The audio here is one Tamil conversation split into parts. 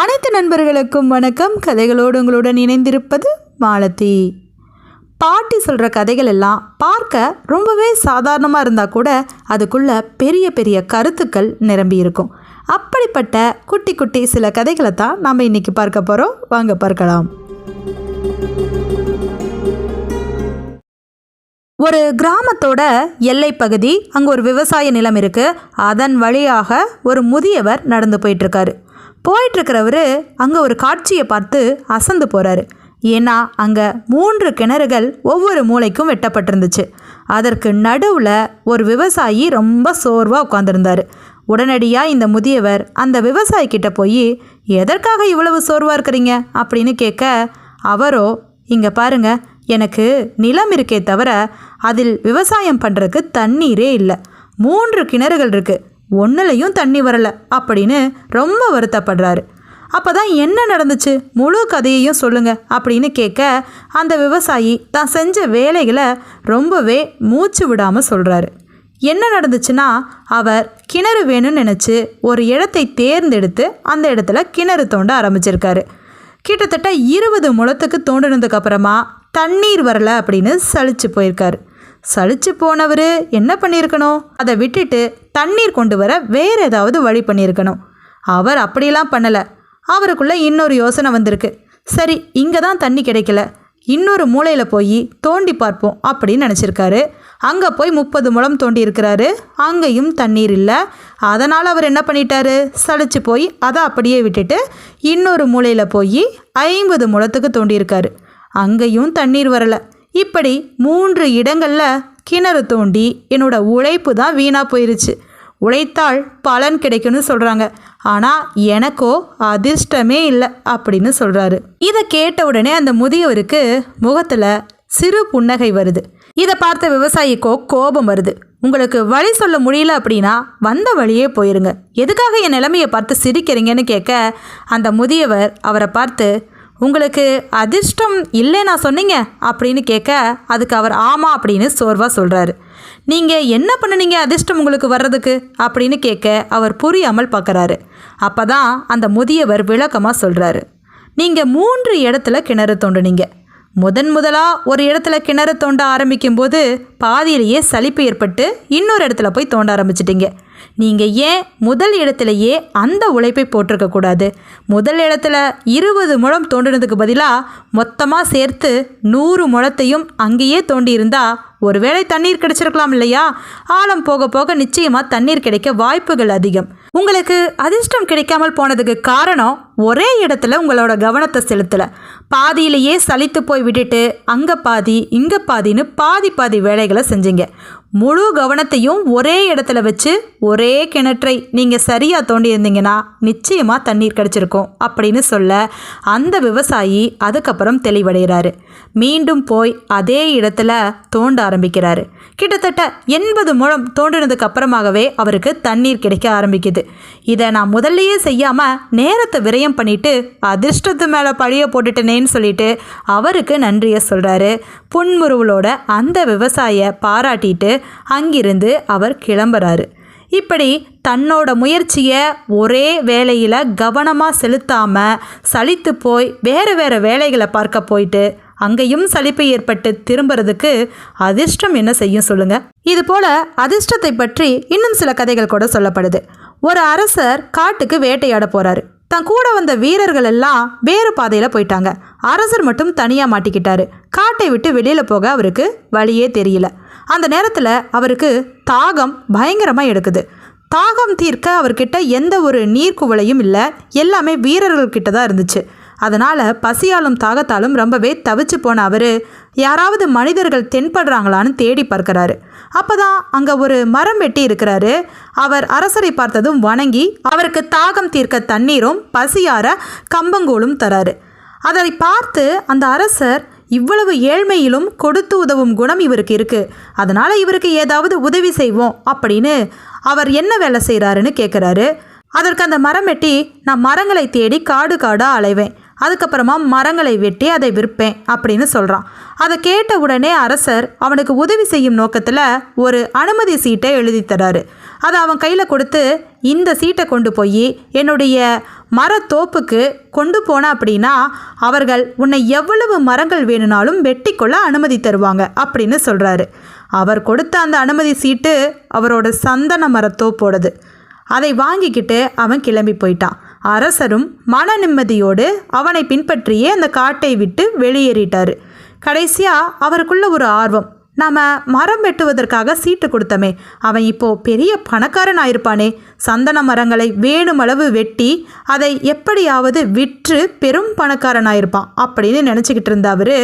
அனைத்து நண்பர்களுக்கும் வணக்கம். கதைகளோடு உங்களுடன் இணைந்திருப்பது மாலதி. பாட்டி சொல்கிற கதைகள் எல்லாம் பார்க்க ரொம்பவே சாதாரணமாக இருந்தால் கூட அதுக்குள்ள பெரிய பெரிய கருத்துக்கள் நிரம்பி இருக்கும். அப்படிப்பட்ட குட்டி குட்டி சில கதைகளை தான் நாம் இன்றைக்கி பார்க்க போகிறோம் வாங்க பார்க்கலாம். ஒரு கிராமத்தோட எல்லை பகுதி அங்கே ஒரு விவசாய நிலம் இருக்குது அதன் வழியாக ஒரு முதியவர் நடந்து போயிட்டுருக்காரு போயிட்டுருக்கிறவர் அங்கே ஒரு காட்சியை பார்த்து அசந்து போகிறாரு ஏன்னா அங்கே மூன்று கிணறுகள் ஒவ்வொரு மூலைக்கும் வெட்டப்பட்டிருந்துச்சு. அதற்கு நடுவில் ஒரு விவசாயி ரொம்ப சோர்வாக உட்காந்துருந்தாரு உடனடியாக இந்த முதியவர் அந்த விவசாயிக்கிட்ட போய் எதற்காக இவ்வளவு சோர்வாக இருக்கிறீங்க? அப்படின்னு கேட்க அவரோ இங்கே பாருங்க எனக்கு நிலம் இருக்கே தவிர அதில் விவசாயம் பண்ணுறதுக்கு தண்ணீரே இல்லை. மூன்று கிணறுகள் இருக்குது ஒன்றுலையும் தண்ணி வரலை அப்படின்னு ரொம்ப வருத்தப்படுறாரு. அப்போ தான் என்ன நடந்துச்சு? முழு கதையையும் சொல்லுங்க அப்படின்னு கேட்க அந்த விவசாயி தான் செஞ்ச வேலைகளை ரொம்பவே மூச்சு விடாமல் சொல்கிறாரு என்ன நடந்துச்சுன்னா அவர் கிணறு வேணும்னு நினச்சி ஒரு இடத்தை தேர்ந்தெடுத்து அந்த இடத்துல கிணறு தோண்ட ஆரம்பிச்சிருக்காரு. கிட்டத்தட்ட இருபது முழத்துக்கு தோண்டினதுக்கப்புறமா தண்ணீர் வரலை அப்படின்னு சளிச்சு போயிருக்காரு. சலிச்சு போனவர் என்ன பண்ணியிருக்கணும் அதை விட்டுட்டு தண்ணீர் கொண்டு வர வேற ஏதாவது வழி பண்ணியிருக்கணும் அவர் அப்படிலாம் பண்ணலை. அவருக்குள்ளே இன்னொரு யோசனை வந்திருக்கு. சரி இங்கே தான் தண்ணி கிடைக்கல. இன்னொரு மூலையில் போய் தோண்டி பார்ப்போம் அப்படின்னு நினச்சிருக்காரு. அங்கே போய் முப்பது முழம் தோண்டி இருக்கிறாரு. அங்கேயும் தண்ணீர் இல்லை. அதனால் அவர் என்ன பண்ணிட்டாரு? சளிச்சு போய் அதை அப்படியே விட்டுட்டு இன்னொரு மூலையில் போய் ஐம்பது முழத்துக்கு தோண்டியிருக்காரு அங்கேயும் தண்ணீர் வரலை. இப்படி மூன்று இடங்களில் கிணறு தோண்டி என்னோட உழைப்பு தான் வீணாக போயிருச்சு. உழைத்தால் பலன் கிடைக்கும்னு சொல்கிறாங்க ஆனால் எனக்கோ அதிர்ஷ்டமே இல்லை அப்படின்னு சொல்கிறாரு இதை கேட்ட உடனே அந்த முதியவருக்கு முகத்தில் சிறு புன்னகை வருது. இதை பார்த்த விவசாயிக்கோ கோபம் வருது. உங்களுக்கு வழி சொல்ல முடியல அப்படின்னா வந்த வழியே போயிருங்க. எதுக்காக என் நிலைமையை பார்த்து சிரிக்கிறீங்கன்னு கேட்க அந்த முதியவர் அவரை பார்த்து உங்களுக்கு அதிர்ஷ்டம் இல்லை நான் சொன்னீங்க அப்படின்னு கேட்க அதுக்கு அவர் ஆமாம் அப்படின்னு சோர்வாக சொல்கிறாரு நீங்கள் என்ன பண்ணுனீங்க அதிர்ஷ்டம் உங்களுக்கு வர்றதுக்கு? அப்படின்னு கேட்க அவர் புரியாமல் பார்க்குறாரு அப்போ தான் அந்த முதியவர் விளக்கமாக சொல்கிறாரு நீங்கள் மூன்று இடத்துல கிணறு தோண்டுனீங்க. முதன் முதலாக ஒரு இடத்துல கிணறு தோண்ட ஆரம்பிக்கும்போது பாதியிலேயே சலிப்பு ஏற்பட்டு இன்னொரு இடத்துல போய் தோண்ட ஆரம்பிச்சிட்டிங்க. நீங்கள் ஏன் முதல் இடத்துலையே அந்த உழைப்பை போட்டிருக்கக்கூடாது முதல் இடத்துல இருபது முழம் தோண்டினதுக்கு பதிலாக மொத்தமாக சேர்த்து நூறு முழத்தையும் அங்கேயே தோண்டியிருந்தால் ஒருவேளை தண்ணீர் கிடைச்சிருக்கலாம் இல்லையா? ஆழம் போக போக நிச்சயமாக தண்ணீர் கிடைக்க வாய்ப்புகள் அதிகம். உங்களுக்கு அதிர்ஷ்டம் கிடைக்காமல் போனதுக்கு காரணம் ஒரே இடத்துல உங்களோட கவனத்தை செலுத்தலை. பாதியிலேயே சலித்து போய் விட்டுட்டு அங்கே பாதி இங்கே பாதின்னு பாதி பாதி வேலைகளை செஞ்சீங்க. முழு கவனத்தையும் ஒரே இடத்துல வச்சு ஒரே கிணற்றை நீங்கள் சரியாக தோண்டி இருந்தீங்கன்னா நிச்சயமாக தண்ணீர் கிடச்சிருக்கும் அப்படின்னு சொல்ல அந்த விவசாயி அதுக்கப்புறம் தெளிவடைகிறாரு. மீண்டும் போய் அதே இடத்துல தோண்ட ஆரம்பிக்கிறாரு. கிட்டத்தட்ட எண்பது முழம் தோண்டினதுக்கு அப்புறமாகவே அவருக்கு தண்ணீர் கிடைக்க ஆரம்பிக்குது. இதை நான் முதல்லையே செய்யாமல் நேரத்தை விரயம் பண்ணிட்டு அதிர்ஷ்டத்து மேலே பழிய போட்டுட்டேனேன்னு சொல்லிட்டு அவருக்கு நன்றியை சொல்கிறாரு புன்முருவலோட அந்த விவசாய பாராட்டிட்டு அங்கிருந்து அவர் கிளம்புறாரு. இப்படி தன்னோட முயற்சியை ஒரே வேலையில் கவனமாக செலுத்தாமல் சலித்து போய் வேறு வேறு வேலைகளை பார்க்க போயிட்டு அங்கேயும் சலிப்பு ஏற்பட்டு திரும்புறதுக்கு அதிர்ஷ்டம் என்ன செய்யும் சொல்லுங்க. இது போல அதிர்ஷ்டத்தை பற்றி இன்னும் சில கதைகள் கூட சொல்லப்படுது. ஒரு அரசர் காட்டுக்கு வேட்டையாட போறாரு. தன் கூட வந்த வீரர்கள் எல்லாம் வேறு பாதையில் போயிட்டாங்க. அரசர் மட்டும் தனியாக மாட்டிக்கிட்டாரு. காட்டை விட்டு வெளியில் போக அவருக்கு வழியே தெரியல. அந்த நேரத்தில் அவருக்கு தாகம் பயங்கரமாக எடுக்குது. தாகம் தீர்க்க அவர்கிட்ட எந்த ஒரு நீர்க்குவளையும் இல்லை. எல்லாமே வீரர்கள்கிட்ட தான் இருந்துச்சு. அதனால் பசியாலும் தாகத்தாலும் ரொம்பவே தவிச்சு போன அவர் யாராவது மனிதர்கள் தென்படுறாங்களான்னு தேடி பார்க்கிறாரு. அப்போ தான் அங்கே ஒரு மரம் வெட்டி இருக்கிறாரு. அவர் அரசரை பார்த்ததும் வணங்கி அவருக்கு தாகம் தீர்க்க தண்ணீரும் பசியார கம்பங்கூழும் தராரு. அதை பார்த்து அந்த அரசர் இவ்வளவு ஏழ்மையிலும் கொடுத்து உதவும் குணம் இவருக்கு இருக்கு. அதனால இவருக்கு ஏதாவது உதவி செய்வோம் அப்படின்னு அவர் என்ன வேலை செய்கிறாருன்னு கேட்குறாரு அதற்கு அந்த மரம் வெட்டி நான் மரங்களை தேடி காடு காடாக அலைவேன். அதுக்கப்புறமா மரங்களை வெட்டி அதை விற்பேன் அப்படின்னு சொல்கிறான் அதை கேட்ட உடனே அரசர் அவனுக்கு உதவி செய்யும் நோக்கத்தில் ஒரு அனுமதி சீட்டை எழுதி தராரு. அதை அவன் கையில் கொடுத்து இந்த சீட்டை கொண்டு போய் என்னுடைய மரத்தோப்புக்கு கொண்டு போன அப்படின்னா அவர்கள் உன்னை எவ்வளவு மரங்கள் வேணும்னாலும் வெட்டிக்கொள்ள அனுமதி தருவாங்க அப்படின்னு சொல்கிறாரு அவர் கொடுத்த அந்த அனுமதி சீட்டு அவரோட சந்தன மரத்தோப்போடது அதை வாங்கிக்கிட்டு அவன் கிளம்பி போயிட்டான். அரசரும் மன நிம்மதியோடு அவனை பின்பற்றியே அந்த காட்டை விட்டு வெளியேறிட்டார். கடைசியாக அவருக்குள்ள ஒரு ஆர்வம். நாம் மரம் வெட்டுவதற்காக சீட்டு கொடுத்தமே. அவன் இப்போ பெரிய பணக்காரன் ஆயிருப்பானே சந்தன மரங்களை வேணுமளவு வெட்டி அதை எப்படியாவது விற்று பெரும் பணக்காரன் ஆயிருப்பான் அப்படின்னு நினச்சிக்கிட்டு இருந்த அவர்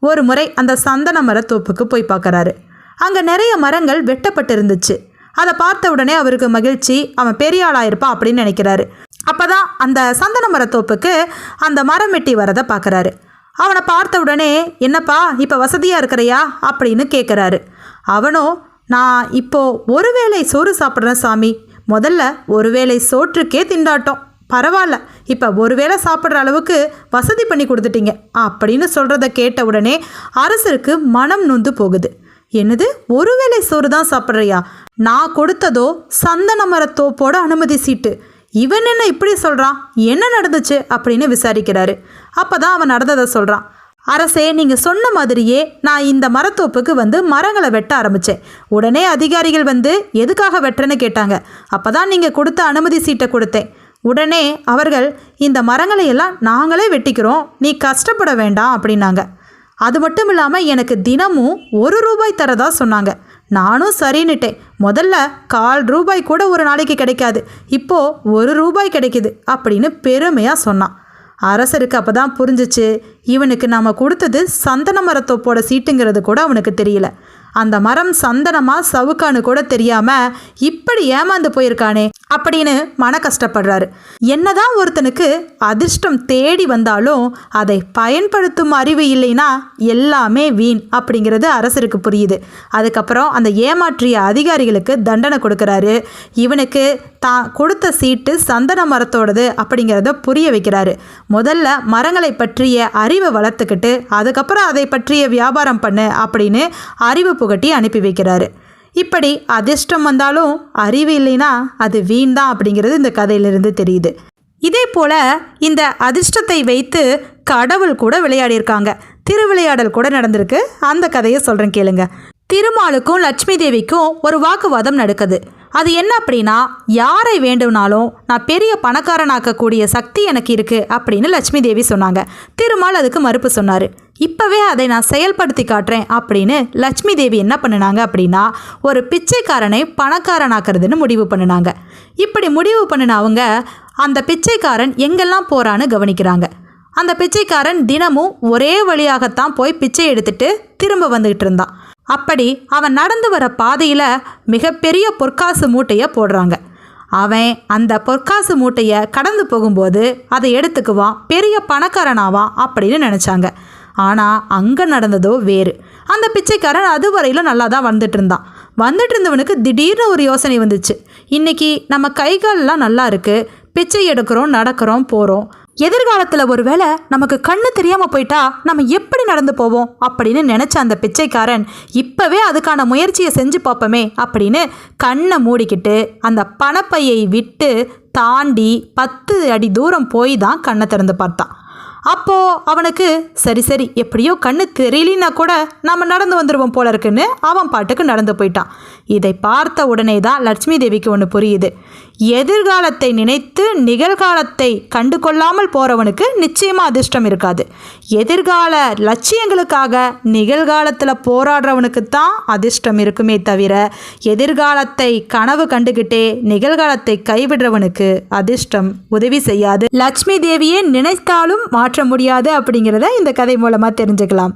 ஒரு முறை அந்த சந்தன மரத்தோப்புக்கு போய் பார்க்கறாரு. அங்கே நிறைய மரங்கள் வெட்டப்பட்டு இருந்துச்சு அதை பார்த்த உடனே அவருக்கு மகிழ்ச்சி அவன் பெரிய ஆளாயிருப்பான் அப்படின்னு நினைக்கிறாரு. அப்போ தான் அந்த சந்தன மரத்தோப்புக்கு அந்த மரம் வெட்டி வரதை பார்க்குறாரு அவனை பார்த்த உடனே என்னப்பா இப்போ வசதியாக இருக்கிறையா? அப்படின்னு கேட்குறாரு அவனும் நான் இப்போ ஒருவேளை சோறு சாப்பிட்றேன் சாமி. முதல்ல ஒருவேளை சோற்றுக்கே திண்டாட்டம். பரவாயில்ல இப்போ ஒருவேளை சாப்பிட்ற அளவுக்கு வசதி பண்ணி கொடுத்துட்டீங்க. அப்படின்னு சொல்கிறத கேட்ட உடனே அரசருக்கு மனம் நொந்து போகுது. என்னது ஒருவேளை சோறு தான் சாப்பிட்றியா? நான் கொடுத்ததோ சந்தன மரத்தோப்போட அனுமதி சீட்டு. இவன் என்ன இப்படி சொல்கிறான் என்ன நடந்துச்சு? அப்படின்னு விசாரிக்கிறாரு. அப்போ தான் அவன் நடந்ததை சொல்கிறான் அரசே நீங்கள் சொன்ன மாதிரியே நான் இந்த மரத்தோப்புக்கு வந்து மரங்களை வெட்ட ஆரம்பித்தேன் உடனே அதிகாரிகள் வந்து எதுக்காக வெட்டுறேன்னு கேட்டாங்க. அப்போ தான் நீங்கள் கொடுத்த அனுமதி சீட்டை கொடுத்தேன். உடனே அவர்கள் இந்த மரங்களை எல்லாம் நாங்களே வெட்டிக்கிறோம். நீ கஷ்டப்பட வேண்டாம் அப்படின்னாங்க. அது மட்டும் இல்லாமல் எனக்கு தினமும் ஒரு ரூபாய் தரதா சொன்னாங்க. நானும் சரின்னுட்டேன். முதல்ல கால் ரூபாய் கூட ஒரு நாளைக்கு கிடைக்காது. இப்போ ஒரு ரூபாய் கிடைக்குது அப்படின்னு பெருமையாக சொன்னான். அரசருக்கு அப்போ தான் புரிஞ்சிச்சு. இவனுக்கு நாம் கொடுத்தது சந்தன மரத்தோப்போட சீட்டுங்கிறது கூட அவனுக்கு தெரியல. அந்த மரம் சந்தனமா சவுக்கான்னு கூட தெரியாம இப்படி ஏமாந்து போயிருக்கானே அப்படின்னு மன கஷ்டப்படுறாரு. என்னதான் ஒருத்தனுக்கு அதிர்ஷ்டம் தேடி வந்தாலும் அதை பயன்படுத்தும் அறிவு இல்லைன்னா எல்லாமே வீண் அப்படிங்கிறது அரசருக்கு புரியுது. அதுக்கப்புறம் அந்த ஏமாற்றிய அதிகாரிகளுக்கு தண்டனை கொடுக்குறாரு. இவனுக்கு தான் கொடுத்த சீட்டு சந்தன மரத்தோடது அப்படிங்கிறத புரிய வைக்கிறாரு. முதல்ல மரங்களை பற்றிய அறிவை வளர்த்துக்கிட்டு அதுக்கப்புறம் அதை பற்றிய வியாபாரம் பண்ணு அப்படின்னு அறிவு புகட்டி அனுப்பி வைக்கிறாரு. இப்படி அதிர்ஷ்டம் வந்தாலும் அறிவு இல்லைன்னா அது வீண் தான் அப்படிங்கிறது இந்த கதையிலிருந்து தெரியுது. இதே போல் இந்த அதிர்ஷ்டத்தை வைத்து கடவுள் கூட விளையாடியிருக்காங்க. திருவிளையாடல் கூட நடந்திருக்கு. அந்த கதையை சொல்கிறேன் கேளுங்க. திருமாலுக்கும் லட்சுமி தேவிக்கும் ஒரு வாக்குவாதம் நடக்குது. அது என்ன அப்படின்னா யாரை வேண்டும்னாலும் நான் பெரிய பணக்காரனாக்கக்கூடிய சக்தி எனக்கு இருக்குது அப்படின்னு லட்சுமி தேவி சொன்னாங்க. திருமால் அதுக்கு மறுப்பு சொன்னார். இப்போவே அதை நான் செயல்படுத்தி காட்டுறேன் அப்படின்னு லட்சுமி தேவி என்ன பண்ணினாங்க அப்படின்னா ஒரு பிச்சைக்காரனை பணக்காரனாக்குறதுன்னு முடிவு பண்ணினாங்க. இப்படி முடிவு பண்ணின அவங்க அந்த பிச்சைக்காரன் எங்கெல்லாம் போகிறான்னு கவனிக்கிறாங்க. அந்த பிச்சைக்காரன் தினமும் ஒரே வழியாகத்தான் போய் பிச்சை எடுத்துட்டு திரும்ப வந்துகிட்டு இருந்தான். அப்படி அவன் நடந்து வர பாதையில் மிகப்பெரிய பொற்காசு மூட்டையை போடுறாங்க. அவன் அந்த பொற்காசு மூட்டையை கடந்து போகும்போது அதை எடுத்துக்குவான் பெரிய பணக்காரனாவான் அப்படின்னு நினச்சாங்க. ஆனால் அங்கே நடந்ததோ வேறு. அந்த பிச்சைக்காரன் அதுவரையிலும் நல்லா தான் வந்துட்டு இருந்தான் வந்துட்டு இருந்தவனுக்கு திடீர்னு ஒரு யோசனை வந்துச்சு. இன்றைக்கி நம்ம கைகாலெலாம் நல்லா இருக்குது பிச்சை எடுக்கிறோம் நடக்கிறோம் போகிறோம் எதிர்காலத்தில் ஒருவேளை நமக்கு கண்ணு தெரியாமல் போயிட்டா நம்ம எப்படி நடந்து போவோம் அப்படின்னு நினச்ச அந்த பிச்சைக்காரன் இப்போவே அதுக்கான முயற்சியை செஞ்சு பார்ப்போமே அப்படின்னு கண்ணை மூடிக்கிட்டு அந்த பணப்பையை விட்டு தாண்டி பத்து அடி தூரம் போய் தான் கண்ணை திறந்து பார்த்தான். அப்போது அவனுக்கு சரி சரி எப்படியோ கண்ணு தெரியலன்னா கூட நம்ம நடந்து வந்துடுவோம் போல இருக்குன்னு அவன் பாட்டுக்கு நடந்து போயிட்டான். இதை பார்த்த உடனே தான் லட்சுமி தேவிக்கு ஒன்று புரியுது. எதிர்காலத்தை நினைத்து நிகழ்காலத்தை கண்டு கொள்ளாமல் போகிறவனுக்கு நிச்சயமாக அதிர்ஷ்டம் இருக்காது. எதிர்கால லட்சியங்களுக்காக நிகழ்காலத்தில் போராடுறவனுக்கு தான் அதிர்ஷ்டம் இருக்குமே தவிர எதிர்காலத்தை கனவு கண்டுகிட்டே நிகழ்காலத்தை கைவிடுறவனுக்கு அதிர்ஷ்டம் உதவி செய்யாது. லட்சுமி தேவியை நினைத்தாலும் மாற்ற முடியாது அப்படிங்கிறத இந்த கதை மூலமாக தெரிஞ்சுக்கலாம்.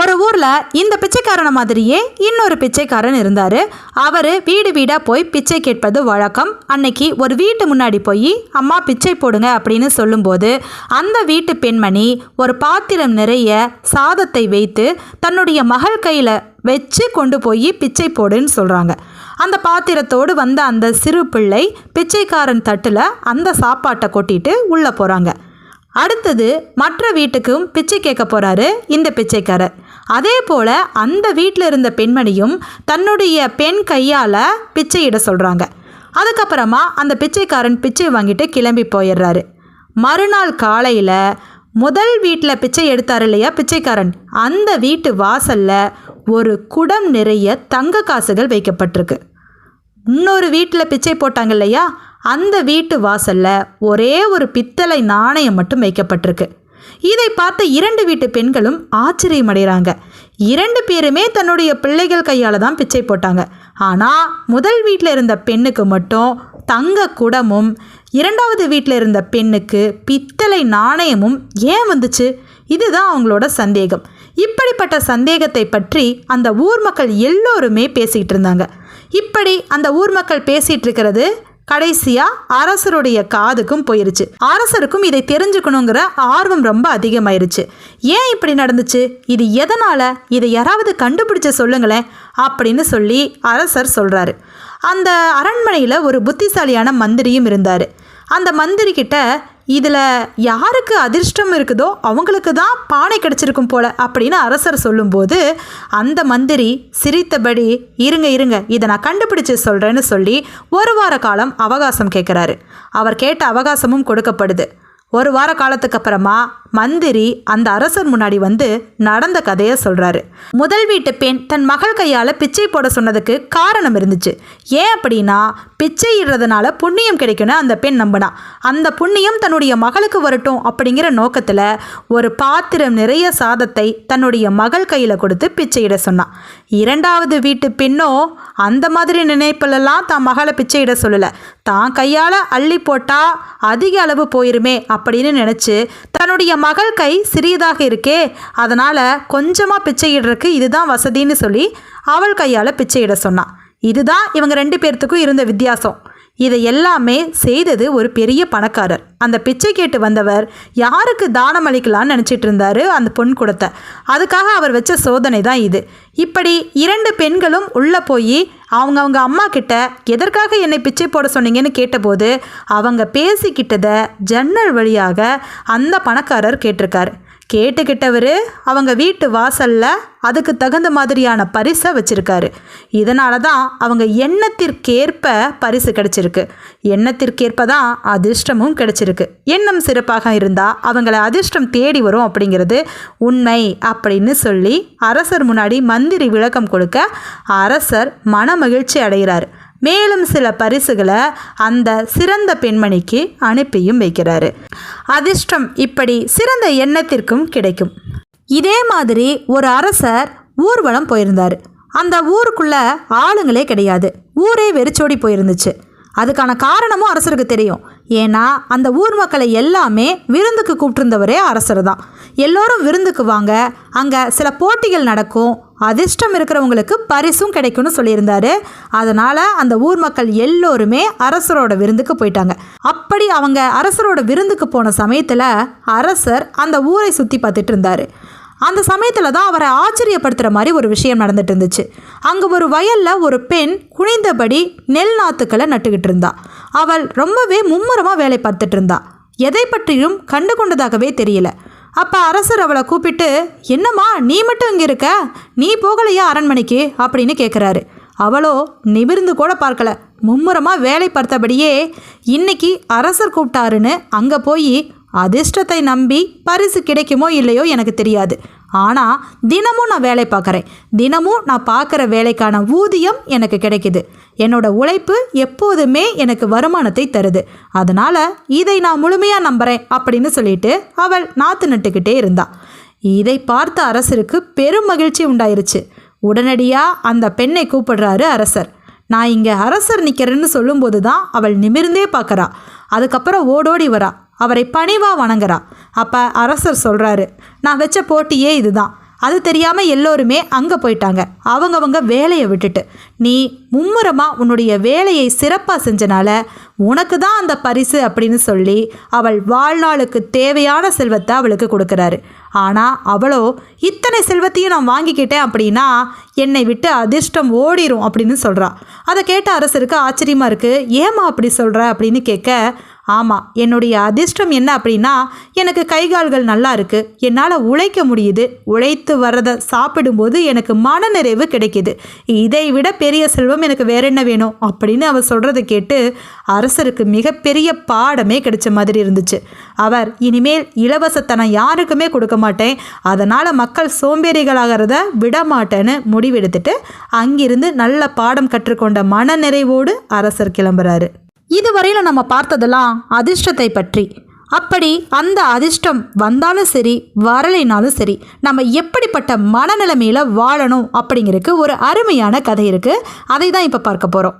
ஒரு ஊரில் இந்த பிச்சைக்காரனை மாதிரியே இன்னொரு பிச்சைக்காரன் இருந்தார். அவர் வீடு வீடாக போய் பிச்சை கேட்பது வழக்கம். அன்னைக்கு ஒரு வீட்டு முன்னாடி போய் அம்மா பிச்சை போடுங்க அப்படின்னு சொல்லும்போது அந்த வீட்டு பெண்மணி ஒரு பாத்திரம் நிறைய சாதத்தை வைத்து தன்னுடைய மகள் கையில் வச்சு கொண்டு போய் பிச்சை போடுன்னு சொல்கிறாங்க அந்த பாத்திரத்தோடு வந்த அந்த சிறு பிள்ளை பிச்சைக்காரன் தட்டில் அந்த சாப்பாட்டை கொட்டிட்டு உள்ளே போகிறாங்க அடுத்தது மற்ற வீட்டுக்கும் பிச்சை கேட்க போறாரு இந்த பிச்சைக்காரர். அதே போல அந்த வீட்டில் இருந்த பெண்மணியும் தன்னுடைய பெண் கையால் பிச்சையிட சொல்கிறாங்க அதுக்கப்புறமா அந்த பிச்சைக்காரன் பிச்சை வாங்கிட்டு கிளம்பி போயிடுறாரு. மறுநாள் காலையில் முதல் வீட்டில் பிச்சை எடுத்தார் இல்லையா பிச்சைக்காரன்? அந்த வீட்டு வாசல்ல ஒரு குடம் நிறைய தங்க காசுகள் வைக்கப்பட்டிருக்கு. இன்னொரு வீட்டில் பிச்சை போட்டாங்க இல்லையா? அந்த வீட்டு வாசல்ல ஒரே ஒரு பித்தளை நாணயம் மட்டும் வைக்கப்பட்டிருக்கு. இதை பார்த்த இரண்டு வீட்டு பெண்களும் ஆச்சரியமடைகிறாங்க இரண்டு பேருமே தன்னுடைய பிள்ளைகள் கையால் தான் பிச்சை போட்டாங்க. ஆனால் முதல் வீட்டில் இருந்த பெண்ணுக்கு மட்டும் தங்க குடமும் இரண்டாவது வீட்டில் இருந்த பெண்ணுக்கு பித்தளை நாணயமும் ஏன் வந்துச்சு? இதுதான் அவங்களோட சந்தேகம். இப்படிப்பட்ட சந்தேகத்தை பற்றி அந்த ஊர் மக்கள் எல்லோருமே பேசிக்கிட்டு இருந்தாங்க. இப்படி அந்த ஊர் மக்கள் பேசிகிட்டு இருக்கிறது கடைசியா அரசருடைய காதுக்கும் போயிருச்சு. அரசருக்கும் இதை தெரிஞ்சுக்கணுங்கிற ஆர்வம் ரொம்ப அதிகமாயிருச்சு. ஏன் இப்படி நடந்துச்சு? இது எதனால? இதை யாராவது கண்டுபிடிச்ச சொல்லுங்களேன் அப்படின்னு சொல்லி அரசர் சொல்றாரு. அந்த அரண்மனையில் ஒரு புத்திசாலியான மந்திரியும் இருந்தார். அந்த மந்திரி கிட்ட இதில் யாருக்கு அதிர்ஷ்டம் இருக்குதோ அவங்களுக்கு தான் பானை கிடச்சிருக்கும் போல அப்படின்னு அரசர் சொல்லும்போது அந்த மந்திரி சிரித்தபடி இருங்க இருங்க இதை நான் கண்டுபிடிச்சு சொல்கிறேன்னு சொல்லி ஒரு வார காலம் அவகாசம் கேட்குறாரு. அவர் கேட்ட அவகாசமும் கொடுக்கப்படுது. ஒரு வார காலத்துக்கு அப்புறமா மந்திரி அந்த அரசர் முன்னாடி வந்து நடந்த கதையை சொல்கிறாரு முதல் வீட்டு பெண் தன் மகள் கையால் பிச்சை போட சொன்னதுக்கு காரணம் இருந்துச்சு. ஏன் அப்படின்னா பிச்சை இடுறதுனால புண்ணியம் கிடைக்கும்னு அந்த பெண் நம்பினா. அந்த புண்ணியம் தன்னுடைய மகளுக்கு வரட்டும் அப்படிங்கிற நோக்கத்தில் ஒரு பாத்திரம் நிறைய சாதத்தை தன்னுடைய மகள் கையில் கொடுத்து பிச்சையிட சொன்னான் இரண்டாவது வீட்டு பெண்ணோ அந்த மாதிரி நினைப்பிலெல்லாம் தான் மகளை பிச்சையிட சொல்லலை. தான் கையால் அள்ளி போட்டால் அதிக அளவு போயிருமே அப்படின்னு நினச்சி தன்னுடைய மகள் கை சிறியதாக இருக்கே அதனால் கொஞ்சமாக பிச்சையிடுறதுக்கு இதுதான் வசதின்னு சொல்லி அவள் கையால் பிச்சையிட சொன்னான். இதுதான் இவங்க ரெண்டு பேர்த்துக்கும் இருந்த வித்தியாசம். இதை எல்லாமே செய்தது ஒரு பெரிய பணக்காரர். அந்த பிச்சை கேட்டு வந்தவர் யாருக்கு தானம் அளிக்கலாம்னு நினச்சிட்டு இருந்தாரு அந்த பொன் கொடுத்த. அதுக்காக அவர் வச்ச சோதனை தான் இது. இப்படி இரண்டு பெண்களும் உள்ளே போய் அவங்க அவங்க அம்மா கிட்ட எதற்காக என்னை பிச்சை போட சொன்னீங்கன்னு கேட்டபோது அவங்க பேசிக்கிட்டதை ஜன்னல் வழியாக அந்த பணக்காரர் கேட்டிருக்காரு. கேட்டுக்கிட்டவர் அவங்க வீட்டு வாசல்ல அதுக்கு தகுந்த மாதிரியான பரிசை வச்சிருக்காரு. இதனால தான் அவங்க எண்ணத்திற்கேற்ப பரிசு கிடச்சிருக்கு. எண்ணத்திற்கேற்ப தான் அதிர்ஷ்டமும் கிடச்சிருக்கு. எண்ணம் சிறப்பாக இருந்தால் அவங்கள அதிர்ஷ்டம் தேடி வரும் அப்படிங்கிறது உண்மை அப்படின்னு சொல்லி அரசர் முன்னாடி மந்திரி விளக்கம் கொடுக்க அரசர் மனமகிழ்ச்சி அடைகிறார். மேலும் சில பரிசுகளை அந்த சிறந்த பெண்மணிக்கு அனுப்பியும் வைக்கிறாரு. அதிர்ஷ்டம் இப்படி சிறந்த எண்ணத்திற்கும் கிடைக்கும். இதே மாதிரி ஒரு அரசர் ஊர்வலம் போயிருந்தார். அந்த ஊருக்குள்ள ஆளுங்களே கிடையாது. ஊரே வெறிச்சோடி போயிருந்துச்சு. அதுக்கான காரணமும் அரசருக்கு தெரியும். ஏன்னா அந்த ஊர் மக்களை எல்லாமே விருந்துக்கு கூப்பிட்டுருந்தவரே அரசர் தான். எல்லோரும் விருந்துக்கு வாங்க அங்கே சில போட்டிகள் நடக்கும் அதிர்ஷ்டம் இருக்கிறவங்களுக்கு பரிசும் கிடைக்கும்னு சொல்லியிருந்தாரு. அதனால் அந்த ஊர் மக்கள் எல்லோருமே அரசரோட விருந்துக்கு போயிட்டாங்க. அப்படி அவங்க அரசரோட விருந்துக்கு போன சமயத்தில் அரசர் அந்த ஊரை சுற்றி பார்த்துட்டு இருந்தார். அந்த சமயத்தில் தான் அவரை ஆச்சரியப்படுத்துகிற மாதிரி ஒரு விஷயம் நடந்துட்டு இருந்துச்சு. அங்கே ஒரு வயலில் ஒரு பெண் குனிந்தபடி நெல் நாற்றுக்களை நட்டுக்கிட்டு இருந்தா. அவள் ரொம்பவே மும்முரமாக வேலை பார்த்துட்டு இருந்தா. எதை பற்றியும் கண்டு கொண்டதாகவே தெரியல. அப்போ அரசர் அவளை கூப்பிட்டு என்னம்மா நீ மட்டும் இங்கே இருக்க? நீ போகலையா அரண்மனைக்கு? அப்படின்னு கேட்குறாரு அவளோ நிமிர்ந்து கூட பார்க்கல. மும்முரமாக வேலை பார்த்தபடியே இன்னைக்கு அரசர் கூப்பிட்டாருன்னு அங்கே போய் அதிர்ஷ்டத்தை நம்பி பரிசு கிடைக்குமோ இல்லையோ எனக்கு தெரியாது. ஆனால் தினமும் நான் வேலை பார்க்குறேன். தினமும் நான் பார்க்குற வேலைக்கான ஊதியம் எனக்கு கிடைக்குது. என்னோட உழைப்பு எப்போதுமே எனக்கு வருமானத்தை தருது. அதனால் இதை நான் முழுமையாக நம்புகிறேன் அப்படின்னு சொல்லிட்டு அவள் நாற்று நட்டுக்கிட்டே இருந்தாள் இதை பார்த்த அரசருக்கு பெரும் மகிழ்ச்சி உண்டாயிருச்சு. உடனடியாக அந்த பெண்ணை கூப்பிடுறாரு அரசர். நான் இங்கே அரசர் நிற்கிறேன்னு சொல்லும்போது தான் அவள் நிமிர்ந்தே பார்க்குறா. அதுக்கப்புறம் ஓடோடி வரா. அவரை பணிவா வணங்குறா. அப்போ அரசர் சொல்கிறாரு நான் வச்ச போட்டியே இதுதான். அது தெரியாமல் எல்லோருமே அங்கே போயிட்டாங்க. அவங்கவங்க வேலையை விட்டுட்டு. நீ மும்முரமாக உன்னுடைய வேலையை சிறப்பாக செஞ்சனால உனக்கு தான் அந்த பரிசு அப்படின்னு சொல்லி அவள் வாழ்நாளுக்கு தேவையான செல்வத்தை அவளுக்கு கொடுக்குறாரு. ஆனால் அவளோ இத்தனை செல்வத்தையும் நான் வாங்கிக்கிட்டேன் அப்படின்னா என்னை விட்டு அதிர்ஷ்டம் ஓடிரும் அப்படின்னு சொல்கிறா அதை கேட்ட அரசருக்கு ஆச்சரியமாக இருக்குது ஏமா அப்படி சொல்கிற அப்படின்னு கேட்க ஆமாம் என்னுடைய அதிர்ஷ்டம் என்ன அப்படின்னா எனக்கு கை கால்கள் நல்லா இருக்கு. என்னால் உழைக்க முடியுது. உழைத்து வர்றதை சாப்பிடும்போது எனக்கு மனநிறைவு கிடைக்குது. இதை விட பெரிய செல்வம் எனக்கு வேற என்ன வேணும்? அப்படின்னு அவர் சொல்கிறத கேட்டு அரசருக்கு மிகப்பெரிய பாடமே கிடைச்ச மாதிரி இருந்துச்சு. அவர் இனிமேல் இலவசத்தனம் யாருக்குமே கொடுக்க மாட்டேன். அதனால் மக்கள் சோம்பேறிகளாகிறத விட மாட்டேன்னு முடிவெடுத்துட்டு அங்கிருந்து நல்ல பாடம் கற்றுக்கொண்ட மனநிறைவோடு அரசர் கிளம்புறாரு. இதுவரையில் நம்ம பார்த்ததெல்லாம் அதிர்ஷ்டத்தை பற்றி. அப்படி அந்த அதிர்ஷ்டம் வந்தாலும் சரி வரலைனாலும் சரி நம்ம எப்படிப்பட்ட மனநிலைமையில் வாழணும் அப்படிங்கிறதுக்கு ஒரு அருமையான கதை இருக்குது அதை தான் இப்போ பார்க்க போகிறோம்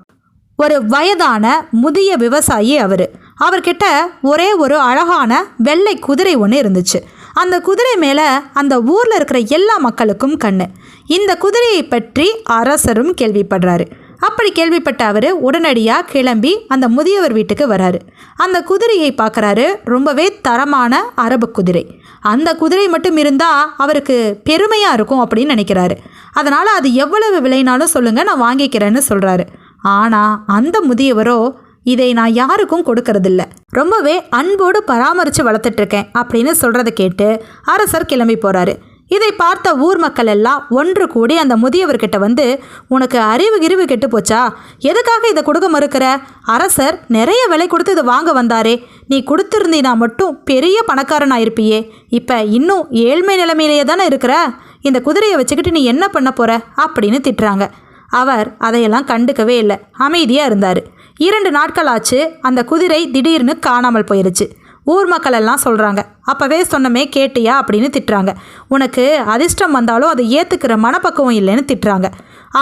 ஒரு வயதான முதிய விவசாயி அவர். அவர்கிட்ட ஒரே ஒரு அழகான வெள்ளை குதிரை ஒன்று இருந்துச்சு. அந்த குதிரை மேலே அந்த ஊரில் இருக்கிற எல்லா மக்களுக்கும் கண்ணு. இந்த குதிரையை பற்றி அரசரும் கேள்விப்படுறாரு. அப்படி கேள்விப்பட்ட அவர் உடனடியாக கிளம்பி அந்த முதியவர் வீட்டுக்கு வராரு. அந்த குதிரையை பார்க்குறாரு ரொம்பவே தரமான அரபு குதிரை. அந்த குதிரை மட்டும் இருந்தால் அவருக்கு பெருமையாக இருக்கும் அப்படின்னு நினைக்கிறாரு. அதனால் அது எவ்வளவு விலைனாலும் சொல்லுங்கள் நான் வாங்கிக்கிறேன்னு சொல்கிறாரு ஆனால் அந்த முதியவரோ இதை நான் யாருக்கும் கொடுக்கறதில்ல. ரொம்பவே அன்போடு பராமரித்து வளர்த்துட்ருக்கேன் அப்படின்னு சொல்கிறத கேட்டு அரசர் கிளம்பி போகிறாரு இதை பார்த்த ஊர் மக்கள் எல்லாம் ஒன்று கூடி அந்த முதியவர்கிட்ட வந்து உனக்கு அறிவு கிரிவு கெட்டு போச்சா? எதுக்காக இதை கொடுக்க மறுக்கிற? அரசர் நிறைய விலை கொடுத்து இதை வாங்க வந்தாரே. நீ கொடுத்துருந்தீனா மட்டும் பெரிய பணக்காரன் ஆயிருப்பியே இப்போ இன்னும் ஏழ்மை நிலைமையிலேயே தானே இருக்கிற? இந்த குதிரையை வச்சுக்கிட்டு நீ என்ன பண்ண போற? அப்படின்னு திட்டுறாங்க. அவர் அதையெல்லாம் கண்டுக்கவே இல்லை. அமைதியாக இருந்தார். இரண்டு நாட்கள் ஆச்சு. அந்த குதிரை திடீர்னு காணாமல் போயிருச்சு. ஊர் மக்கள் எல்லாம் சொல்கிறாங்க அப்போவே சொன்னமே கேட்டியா? அப்படின்னு திட்டுறாங்க. உனக்கு அதிர்ஷ்டம் வந்தாலும் அதை ஏற்றுக்கிற மனப்பக்குவம் இல்லைன்னு திட்டுறாங்க.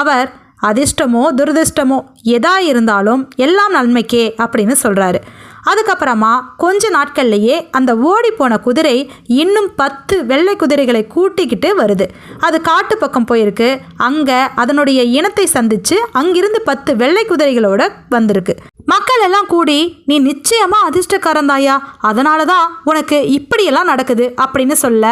அவர் அதிர்ஷ்டமோ துரதிர்ஷ்டமோ எதா இருந்தாலும் எல்லாம் நன்மைக்கே அப்படின்னு சொல்கிறாரு அதுக்கப்புறமா கொஞ்ச நாட்கள்லேயே அந்த ஓடி போன குதிரை இன்னும் பத்து வெள்ளை குதிரைகளை கூட்டிக்கிட்டு வருது. அது காட்டு பக்கம் போயிருக்கு. அங்கே அதனுடைய இனத்தை சந்தித்து அங்கிருந்து பத்து வெள்ளை குதிரைகளோட வந்திருக்கு. மக்கள் எல்லாம் கூடி நீ நிச்சயமா அதிர்ஷ்டக்காரன் தாயா அதனால தான் உனக்கு இப்படியெல்லாம் நடக்குது அப்படின்னு சொல்ல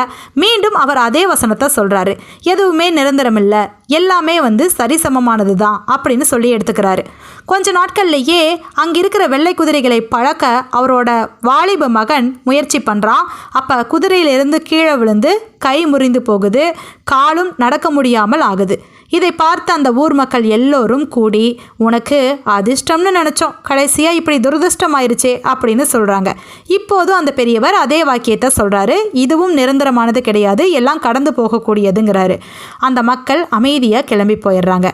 மீண்டும் அவர் அதே வசனத்தை சொல்கிறாரு எதுவுமே நிரந்தரம் இல்லை எல்லாமே வந்து சரிசமமானது தான் அப்படின்னு சொல்லி எடுத்துக்கிறாரு. கொஞ்ச நாட்கள்லேயே அங்கே இருக்கிற வெள்ளை குதிரைகளை பழக்க அவரோட வாலிப மகன் முயற்சி பண்ணுறான் அப்போ குதிரையிலிருந்து கீழே விழுந்து கை முறிந்து போகுது. காலும் நடக்க முடியாமல் ஆகுது. இதை பார்த்த அந்த ஊர் மக்கள் எல்லோரும் கூடி உனக்கு அதிர்ஷ்டம்னு நினச்சோம். கடைசியாக இப்படி துரதிர்ஷ்டம் ஆயிருச்சே அப்படின்னு சொல்கிறாங்க இப்போதும் அந்த பெரியவர் அதே வாக்கியத்தை சொல்கிறாரு இதுவும் நிரந்தரமானது கிடையாது. எல்லாம் கடந்து போகக்கூடியதுங்கிறாரு. அந்த மக்கள் அமைதியாக கிளம்பி போயிடுறாங்க.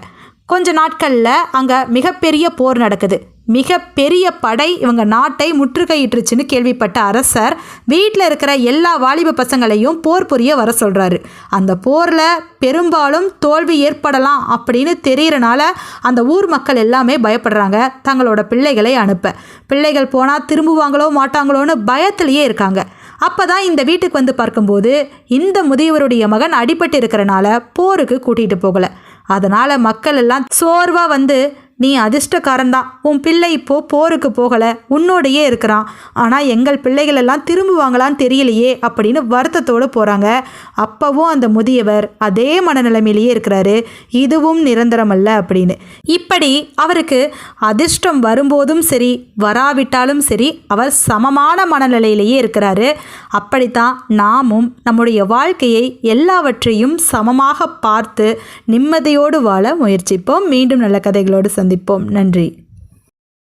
கொஞ்ச நாட்களில் அங்கே மிகப்பெரிய போர் நடக்குது. மிகப்பெரிய படை இவங்க நாட்டை முற்றுகையிட்டுருச்சுன்னு கேள்விப்பட்ட அரசர் வீட்டில் இருக்கிற எல்லா வாலிப பசங்களையும் போர் புரிய வர சொல்கிறாரு அந்த போரில் பெரும்பாலும் தோல்வி ஏற்படலாம் அப்படின்னு தெரியறனால அந்த ஊர் மக்கள் எல்லாமே பயப்படுறாங்க. தங்களோட பிள்ளைகளை அனுப்ப. பிள்ளைகள் போனால் திரும்புவாங்களோ மாட்டாங்களோன்னு பயத்திலேயே இருக்காங்க. அப்போ தான் இந்த வீட்டுக்கு வந்து பார்க்கும்போது இந்த முதியவருடைய மகன் அடிபட்டு இருக்கிறனால போருக்கு கூட்டிகிட்டு போகலை. அதனால் மக்கள் எல்லாம் சோர்வாக வந்து நீ அதிர்ஷ்டக்காரன் தான் உன் பிள்ளை இப்போ போருக்கு போகல உன்னோடையே இருக்கிறான். ஆனால் எங்கள் பிள்ளைகள் எல்லாம் திரும்புவாங்களான்னு தெரியலையே அப்படின்னு வருத்தத்தோடு போகிறாங்க அப்போவும் அந்த முதியவர் அதே மனநிலைமையிலேயே இருக்கிறாரு. இதுவும் நிரந்தரம் அல்ல அப்படின்னு. இப்படி அவருக்கு அதிர்ஷ்டம் வரும்போதும் சரி வராவிட்டாலும் சரி அவர் சமமான மனநிலையிலேயே இருக்கிறாரு. அப்படித்தான் நாமும் நம்முடைய வாழ்க்கையை எல்லாவற்றையும் சமமாக பார்த்து நிம்மதியோடு வாழ முயற்சிப்போம். மீண்டும் நல்ல கதைகளோடு சந்தி சந்திப்போம். நன்றி.